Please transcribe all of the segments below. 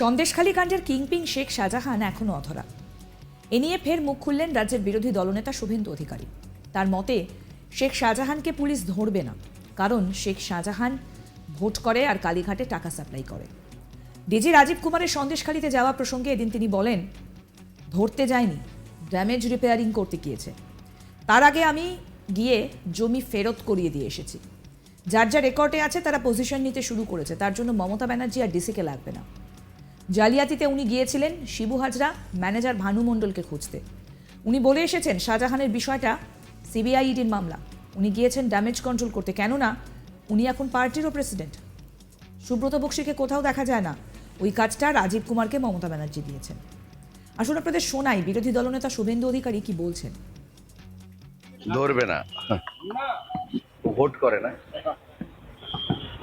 সন্দেশখালী কাণ্ডের কিংপিং শেখ শাহজাহান এখনও অধরা। এ নিয়ে ফের মুখ খুললেন রাজ্যের বিরোধী দলনেতা শুভেন্দু অধিকারী। তার মতে, শেখ শাহজাহানকে পুলিশ ধরবে না, কারণ শেখ শাহজাহান ভোট করে আর কালীঘাটে টাকা সাপ্লাই করে। ডিজি রাজীব কুমারের সন্দেশখালীতে যাওয়া প্রসঙ্গে এদিন তিনি বলেন, ধরতে যায়নি, ড্যামেজ রিপেয়ারিং করতে গিয়েছে। তার আগে আমি গিয়ে জমি ফেরত করিয়ে দিয়ে এসেছি। যার যা রেকর্ডে আছে তারা পজিশন নিতে শুরু করেছে। তার জন্য মমতা ব্যানার্জি আর ডিসিকে লাগবে না। জালিয়াতিতে উনি গিয়েছিলেন শিবু হাজরা ম্যানেজার ভানু মণ্ডলকে খুঁজতে। উনি বলে এসেছেন শাহজাহানের বিষয়টা সিবিআই ইডির মামলা। উনি গিয়েছেন ড্যামেজ কন্ট্রোল করতে। কেননা উনি এখন পার্টিরও প্রেসিডেন্ট সুব্রত বক্সিকে কোথাও দেখা যায় না। ওই কাজটা রাজীব কুমারকে মমতা ব্যানার্জি দিয়েছেন। আসলে আপনাদের শোনাই বিরোধী দলনেতা শুভেন্দু অধিকারী কি বলছেন? ধরবে না। ভোট করে না।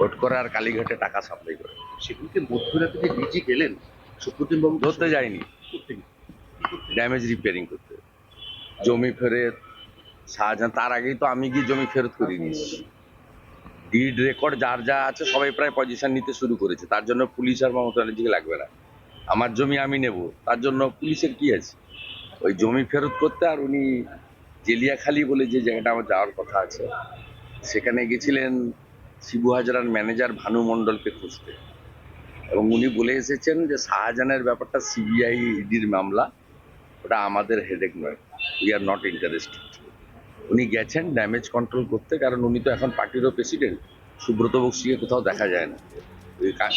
ভোট করে আর কালীঘাটে টাকা সাপ্লাই করে। সেগুলোকে মধ্যরাতে যে ডিজি গেলেন সুপ্রতিম বাবু ধরতে যায়নি। ড্যামেজ রিপেয়ারিং করতে। জমি ফেরত শাহজাহান তার আগেই তো আমি গিয়ে জমি ফেরত করে নিয়েছি। ডিড রেকর্ড যার যা আছে সবাই প্রায় পজিশন নিতে শুরু করেছে। তার জন্য পুলিশ আর মমতা ব্যানার্জিকে লাগবে না। আমার জমি আমি নেব। তার জন্য পুলিশের কি আছে? ওই জমি ফেরত করতে আর উনি জেলিয়াখালি বলে যে জায়গাটা আমার যাওয়ার কথা আছে সেখানে গেছিলেন শিবু হাজরার ম্যানেজার ভানু মণ্ডলকে খুঁজতে। এবং উনি বলে এসেছেন যে শাহজাহানের ব্যাপারটা সিবিআই ইডির মামলা, ওটা আমাদের হেডেক নয়। উই আর নট ইন্টারেস্টেড উনি গেছেন ড্যামেজ কন্ট্রোল করতে, কারণ উনি তো এখন পার্টিরও প্রেসিডেন্ট সুব্রত বক্সিকে কোথাও দেখা যায় না।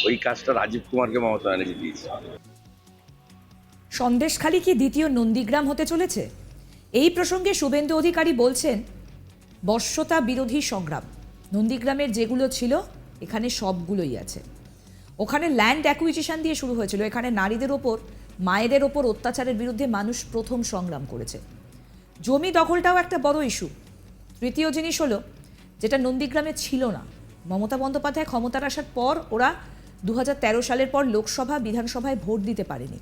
ওই কাজটা রাজীব কুমারকে মমতা ব্যানার্জি দিয়েছে। সন্দেশখালী কি দ্বিতীয় নন্দীগ্রাম হতে চলেছে? এই প্রসঙ্গে শুভেন্দু অধিকারী বলছেন, বর্ষতা বিরোধী সংগ্রাম। নন্দীগ্রামের যেগুলো ছিল, এখানে সবগুলোই আছে। ওখানে ল্যান্ড অ্যাকুইজিশন দিয়ে শুরু হয়েছিল। এখানে নারীদের ওপর, মায়েদের ওপর অত্যাচারের বিরুদ্ধে মানুষ প্রথম সংগ্রাম করেছে। জমি দখলটাও একটা বড় ইস্যু তৃতীয় জিনিস হলো, যেটা নন্দীগ্রামে ছিল না। মমতা বন্দ্যোপাধ্যায় ক্ষমতার আসার পর ওরা দু হাজার তেরো সালের পর লোকসভা, বিধানসভায় ভোট দিতে পারেনি।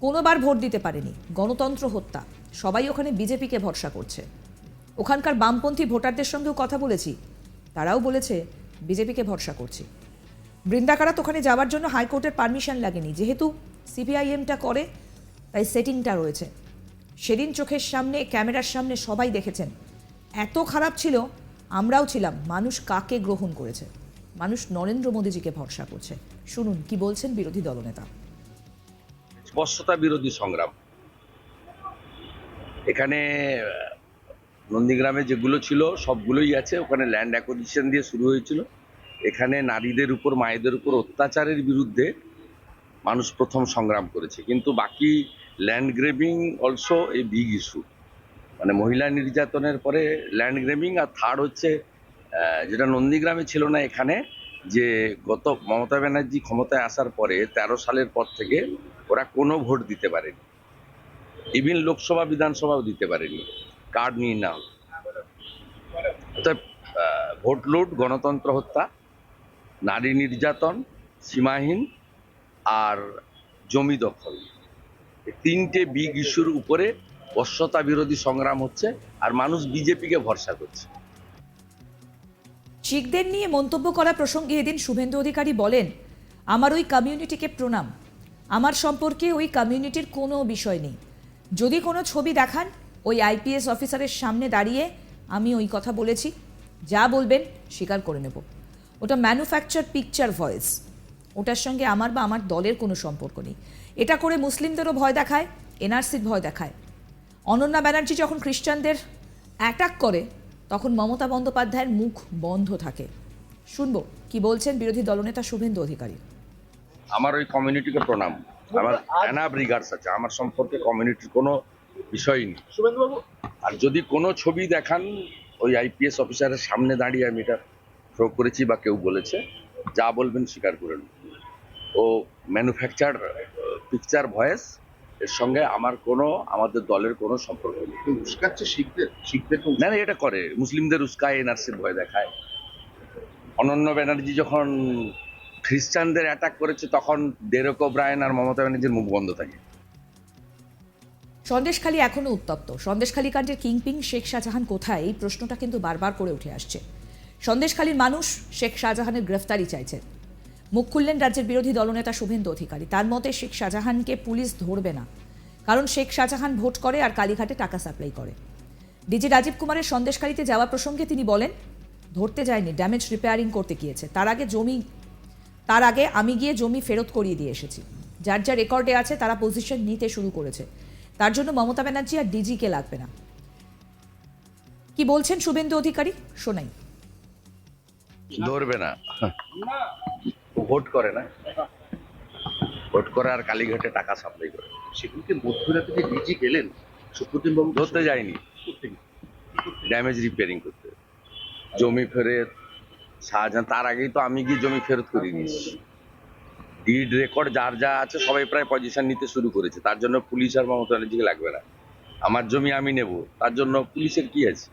কোনোবার ভোট দিতে পারেনি। গণতন্ত্র হত্যা। সবাই ওখানে বিজেপিকে ভরসা করছে। ওখানকার বামপন্থী ভোটারদের সঙ্গেও কথা বলেছি। তারাও বলেছে, বিজেপিকে ভরসা করছি। বৃন্দাকারাত ওখানে যাওয়ার জন্য হাইকোর্টের পারমিশন লাগেনি। যেহেতু সিপিআইএমটা করে, তাই সেটিংটা রয়েছে। সেদিন চোখের সামনে, ক্যামেরার সামনে সবাই দেখেছেন। এত খারাপ ছিল, আমরাও ছিলাম। মানুষ কাকে গ্রহণ করেছে? মানুষ নরেন্দ্র মোদীজিকে ভরসা করছে। শুনুন, কি বলছেন বিরোধী দলনেতা? স্পষ্টতা বিরোধী সংগ্রাম। এখানে নন্দীগ্রামে যেগুলো ছিল, সবগুলোই আছে। ওখানে ল্যান্ড অ্যাকোজিশন দিয়ে শুরু হয়েছিল। এখানে নারীদের উপর, মায়েদের উপর অত্যাচারের বিরুদ্ধে মানুষ প্রথম সংগ্রাম করেছে। কিন্তু বাকি land grabbing also a big issue মানে মহিলা নির্যাতনের পরে ল্যান্ড গ্রেবিং আর থার্ড হচ্ছে যেটা নন্দীগ্রামে ছিল না এখানে, যে গত মমতা ব্যানার্জি ক্ষমতায় আসার পরে তেরো সালের পর থেকে ওরা কোনো ভোট দিতে পারেনি। ইভিন লোকসভা, বিধানসভাও দিতে পারেনি। কার্ড নিয়ে নাও। ভোট লুট গণতন্ত্র হত্যা, নারী নির্যাতন, সীমাহীন আর জমি দখল। তিনটে বিগ ইস্যুর উপরে বশ্যতা বিরোধী সংগ্রাম হচ্ছে আর মানুষ বিজেপিকে ভরসা করছে। শিখদের নিয়ে মন্তব্য করা প্রসঙ্গে এদিন শুভেন্দু অধিকারী বলেন, আমার ওই কমিউনিটিকে প্রণাম। আমার সম্পর্কে ওই কমিউনিটির কোনো বিষয় নেই। যদি কোনো ছবি দেখান ওই আইপিএস অফিসারের সামনে দাঁড়িয়ে আমি ওই কথা বলেছি। যা বলবেন স্বীকার করে নেব। ওটা ম্যানুফ্যাকচার পিকচার ভয়েস ওটার সঙ্গে আমার বা আমার দলের কোনো সম্পর্ক নেই। এটা করে মুসলিমদেরও ভয় দেখায় এনআরসির ভয় দেখায়। অনন্যা ব্যানার্জি যখন খ্রিস্টানদের অ্যাটাক করে তখন মমতা বন্দ্যোপাধ্যায়ের মুখ বন্ধ থাকে। শুনব কি বলছেন বিরোধী দলনেতা শুভেন্দু অধিকারী। আমার ওই কমিউনিটিকে প্রণাম। আমার অ্যানাব রিগার্ডস আছে। আমার সম্পর্কে কমিউনিটির কোনো বিষয় নেই শুভেন্দুবাবু? আর যদি কোনো ছবি দেখান ওই আইপিএস অফিসারের সামনে দাঁড়িয়ে আমি এটা থ্রো করেছি বা কেউ বলেছে যা বলবেন স্বীকার করে নেব। ও ম্যানুফ্যাকচার পিকচার ভয়েস এর সঙ্গে আমার কোনো আমাদের দলের কোনো সম্পর্ক নেই। উস্কাচ্ছে শিখদের শিখদেরকে না না, এটা করে। মুসলিমদের উস্কায় এনআরসির ভয় দেখায়। অনন্য ব্যানার্জি যখন খ্রিস্টানদের অ্যাটাক করেছে তখন ডেরেক ব্রায়ন আর মমতা ব্যানার্জির মুখ বন্ধ থাকে। সন্দেশখালী এখনও উত্তপ্ত। সন্দেশখালী কাণ্ডের কিংপিং শেখ শাহজাহান কোথায়? এই প্রশ্নটা কিন্তু বারবার করে উঠে আসছে। সন্দেশখালীর মানুষ শেখ শাহজাহানের গ্রেফতারি চাইছেন। মুখ খুললেন রাজ্যের বিরোধী দলনেতা শুভেন্দু অধিকারী। তার মতে শেখ শাহজাহানকে পুলিশ ধরবে না, কারণ শেখ শাহজাহান ভোট করে আর কালীঘাটে টাকা সাপ্লাই করে। ডিজি রাজীব কুমারের সন্দেশকারীতে যাওয়া প্রসঙ্গে তিনি বলেন, ধরতে যায়নি, ড্যামেজ রিপেয়ারিং করতে গিয়েছে। তার আগে জমি, তার আগে আমি গিয়ে জমি ফেরত করিয়ে দিয়ে এসেছি। যার যা রেকর্ডে আছে তারা পজিশন নিতে শুরু করেছে। তার জন্য মমতা ব্যানার্জি আর ডিজিকে লাগবে না। কি বলছেন শুভেন্দু অধিকারী? শোনাই। ধরবে না। ভোট করে না। ভোট করে আর কালীঘাটে টাকা সাপ্লাই করে। সেগুলোকে মধ্যরাতে যে ডিজি গেলেন সুপ্রতিম বাবু ধরতে যায়নি। ড্যামেজ রিপেয়ারিং করতে। জমি ফেরত শাহজাহান তার আগেই তো আমি গিয়ে জমি ফেরত করে নিয়েছি। ডিড রেকর্ড যার যা আছে সবাই প্রায় পজিশন নিতে শুরু করেছে। তার জন্য পুলিশ আর মমতা ব্যানার্জিকে লাগবে না। আমার জমি আমি নেব, তার জন্য পুলিশের কি আছে?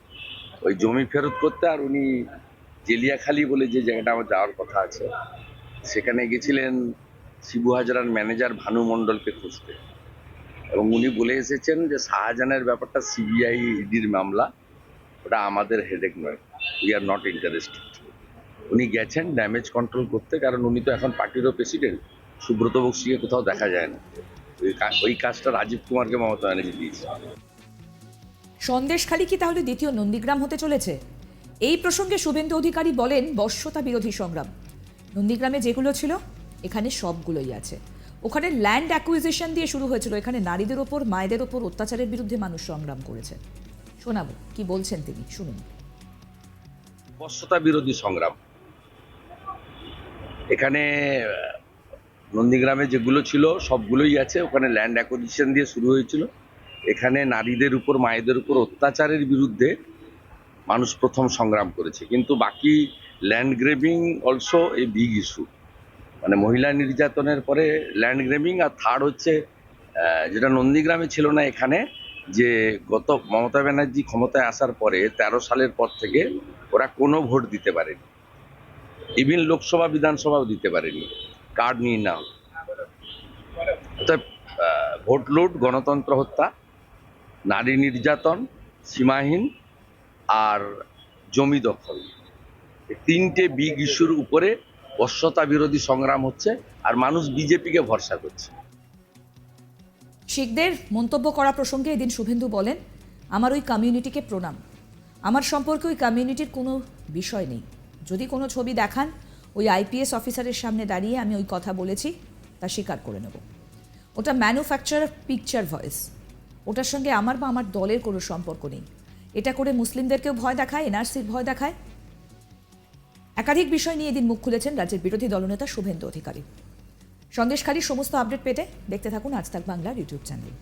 ওই জমি ফেরত করতে আর উনি জেলিয়াখালি বলে যে জায়গাটা আমার যাওয়ার কথা আছে, সেখানে গেছিলেন শিবু হাজরার ম্যানেজার ভানু মণ্ডলকে খুঁজতে। এবং উনি বলে এসেছেন যে শাহজাহানের ব্যাপারটা সিবিআই ইডির মামলা, ওটা আমাদের হেডেক নয়। উই আর নট ইন্টারেস্টেড উনি গেছেন ড্যামেজ কন্ট্রোল করতে কারণ উনি তো এখন পার্টিরও প্রেসিডেন্ট সুব্রত বক্সিকে কোথাও দেখা যায় না। ওই কাজটা রাজীব কুমারকে মমতা ব্যানার্জি দিয়েছে। সন্দেশখালী কি তাহলে দ্বিতীয় নন্দীগ্রাম হতে চলেছে? এই প্রসঙ্গে শুভেন্দু অধিকারী বলেন বর্ষতা বিরোধী সংগ্রাম। নন্দীগ্রামে যেগুলো ছিল এখানে সবগুলোই আছে। ওখানে ল্যান্ড অ্যাকুইজিশন দিয়ে শুরু হয়েছিল। এখানে নারীদের ওপর মায়েদের ওপর অত্যাচারের বিরুদ্ধে মানুষ সংগ্রাম করেছে। শোনাবো কি বলছেন তিনি? শুনুন। বস্যতা বিরোধী সংগ্রাম। এখানে, নন্দীগ্রামে যেগুলো ছিল, সবগুলোই আছে। ওখানে ল্যান্ড অ্যাকোজিশন দিয়ে শুরু হয়েছিল। এখানে নারীদের উপর, মায়েদের উপর অত্যাচারের বিরুদ্ধে মানুষ প্রথম সংগ্রাম করেছে। কিন্তু বাকি ল্যান্ড গ্রেবিং অলসো এই বিগ ইস্যু মানে মহিলা নির্যাতনের পরে ল্যান্ড গ্রেবিং আর থার্ড হচ্ছে যেটা নন্দীগ্রামে ছিল না এখানে, যে গত মমতা ব্যানার্জি ক্ষমতায় আসার পরে তেরো সালের পর থেকে ওরা কোনো ভোট দিতে পারেনি। ইভিন লোকসভা, বিধানসভাও দিতে পারেনি। কার্ড নিয়ে না ভোট লুট, গণতন্ত্র হত্যা, নারী নির্যাতন, সীমাহীন আর জমি দখল। তিনটে বিগ ইস্যুর উপরে বশ্যতা বিরোধী সংগ্রাম হচ্ছে আর মানুষ বিজেপিকে ভরসা করছে। শিখদের মন্তব্য করা প্রসঙ্গে এদিন শুভেন্দু বলেন, আমার ওই কমিউনিটিকে প্রণাম। আমার সম্পর্কে ওই কমিউনিটির কোনো বিষয় নেই। যদি কোনো ছবি দেখান, ওই আইপিএস অফিসারের সামনে দাঁড়িয়ে আমি ওই কথা বলেছি, তা স্বীকার করে নেব। ওটা ম্যানুফ্যাকচার পিকচার ভয়েস ওটার সঙ্গে আমার বা আমার দলের কোনো সম্পর্ক নেই। এটা করে মুসলিমদেরকেও ভয় দেখায়, এনআরসির ভয় দেখায়। একাধিক বিষয় নিয়ে এদিন মুখ খুলেছেন রাজ্যের বিরোধী দলনেতা শুভেন্দু অধিকারী। সন্দেশখালীর সমস্ত আপডেট পেতে দেখতে থাকুন আজ তাক বাংলার ইউটিউব চ্যানেল।